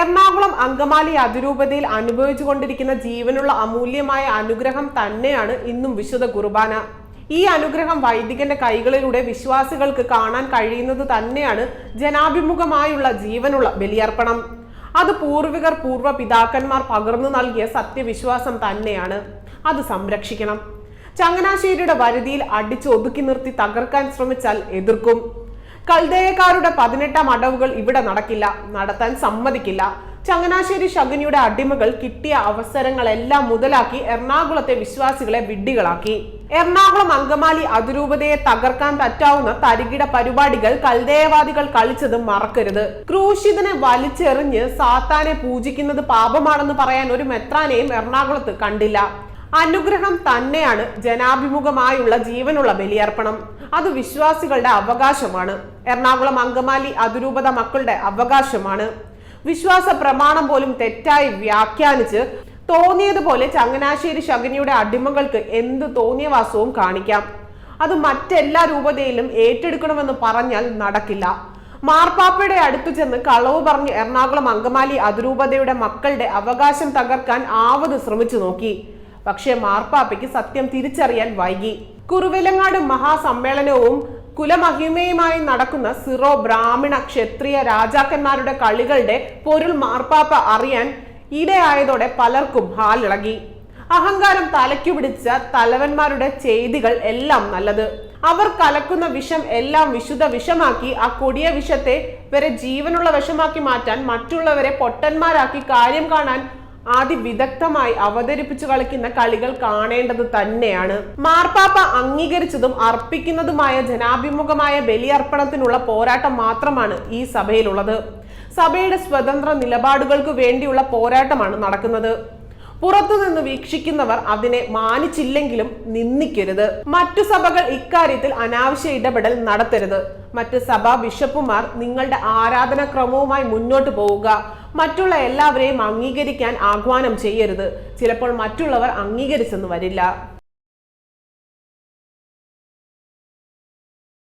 എറണാകുളം അങ്കമാലി അതിരൂപതയിൽ അനുഭവിച്ചുകൊണ്ടിരിക്കുന്ന ജീവനുള്ള അമൂല്യമായ അനുഗ്രഹം തന്നെയാണ് ഇന്നും വിശുദ്ധ കുർബാന. ഈ അനുഗ്രഹം വൈദികന്റെ കൈകളിലൂടെ വിശ്വാസികൾക്ക് കാണാൻ കഴിയുന്നത് തന്നെയാണ് ജനാഭിമുഖമായുള്ള ജീവനുള്ള ബലിയർപ്പണം. അത് പൂർവികർ പൂർവ പിതാക്കന്മാർ പകർന്നു നൽകിയ സത്യവിശ്വാസം തന്നെയാണ്. അത് സംരക്ഷിക്കണം. ചങ്ങനാശ്ശേരിയുടെ വരുതിയിൽ അടിച്ചൊതുക്കി നിർത്തി തകർക്കാൻ ശ്രമിച്ചാൽ എതിർക്കും. കൽദേയക്കാരുടെ പതിനെട്ടാം അടവുകൾ ഇവിടെ നടക്കില്ല നടത്താൻ സമ്മതിക്കില്ല. ചങ്ങനാശ്ശേരി ശകുനിയുടെ അടിമകൾ കിട്ടിയ അവസരങ്ങളെല്ലാം മുതലാക്കി എറണാകുളത്തെ വിശ്വാസികളെ വിഡ്ഢികളാക്കി. എറണാകുളം അങ്കമാലി അതിരൂപതയെ തകർക്കാൻ പറ്റാവുന്ന തരികിട പരിപാടികൾ കൽദേയവാദികൾ കളിച്ചത് മറക്കരുത്. ക്രൂശിതനെ വലിച്ചെറിഞ്ഞ് സാത്താനെ പൂജിക്കുന്നത് പാപമാണെന്ന് പറയാൻ ഒരു മെത്രാനെയും എറണാകുളത്ത് കണ്ടില്ല. അനുഗ്രഹം തന്നെയാണ് ജനാഭിമുഖമായുള്ള ജീവനുള്ള ബലിയർപ്പണം. അത് വിശ്വാസികളുടെ അവകാശമാണ്. എറണാകുളം അങ്കമാലി അതിരൂപത മക്കളുടെ അവകാശമാണ്. വിശ്വാസ പ്രമാണം പോലും തെറ്റായി വ്യാഖ്യാനിച്ച് തോന്നിയതുപോലെ ചങ്ങനാശ്ശേരി ശകനിയുടെ അടിമകൾക്ക് എന്ത് തോന്നിയ വാസവും കാണിക്കാം. അത് മറ്റെല്ലാ രൂപതയിലും ഏറ്റെടുക്കണമെന്ന് പറഞ്ഞാൽ നടക്കില്ല. മാർപ്പാപ്പയുടെ അടുത്തു ചെന്ന് കളവ് പറഞ്ഞ് എറണാകുളം അങ്കമാലി അതിരൂപതയുടെ മക്കളുടെ അവകാശം തകർക്കാൻ ആവത് ശ്രമിച്ചു നോക്കി. പക്ഷേ മാർപ്പാപ്പയ്ക്ക് സത്യം തിരിച്ചറിയാൻ വൈകി. കുറുവിലങ്ങാട് മഹാസമ്മേളനവും കുലമഹിമയുമായി നടക്കുന്ന സിറോ ബ്രാഹ്മണ ക്ഷത്രിയ രാജാക്കന്മാരുടെ കളികളുടെ പൊരുൾ മാർപ്പാപ്പ അറിയാൻ ഇടയായതോടെ പലർക്കും ഹാലിളകി. അഹങ്കാരം തലയ്ക്കു പിടിച്ച തലവന്മാരുടെ ചെയ്തികൾ എല്ലാം നല്ലത്. അവർ കലക്കുന്ന വിഷം എല്ലാം വിശുദ്ധ വിഷമാക്കി ആ കൊടിയ വിഷത്തെ വരെ ജീവനുള്ള വിഷമാക്കി മാറ്റാൻ മറ്റുള്ളവരെ പൊട്ടന്മാരാക്കി കാര്യം കാണാൻ ആദ്യ വിദഗ്ധമായി അവതരിപ്പിച്ചു കളിക്കുന്ന കളികൾ കാണേണ്ടത് തന്നെയാണ്. മാർപ്പാപ്പ അംഗീകരിച്ചതും അർപ്പിക്കുന്നതുമായ ജനാഭിമുഖമായ ബലിയർപ്പണത്തിനുള്ള പോരാട്ടം മാത്രമാണ് ഈ സഭയിലുള്ളത്. സഭയുടെ സ്വതന്ത്ര നിലപാടുകൾക്ക് വേണ്ടിയുള്ള പോരാട്ടമാണ് നടക്കുന്നത്. പുറത്തുനിന്ന് വീക്ഷിക്കുന്നവർ അതിനെ മാനിച്ചില്ലെങ്കിലും നിന്ദിക്കരുത്. മറ്റു സഭകൾ ഇക്കാര്യത്തിൽ അനാവശ്യ ഇടപെടൽ നടത്തരുത്. മറ്റ് സഭാ ബിഷപ്പുമാർ നിങ്ങളുടെ ആരാധനാക്രമവുമായി മുന്നോട്ട് പോവുക. മറ്റുള്ള എല്ലാവരെയും അംഗീകരിക്കാൻ ആഹ്വാനം ചെയ്യരുത്. ചിലപ്പോൾ മറ്റുള്ളവർ അംഗീകരിച്ചെന്ന് വരില്ല.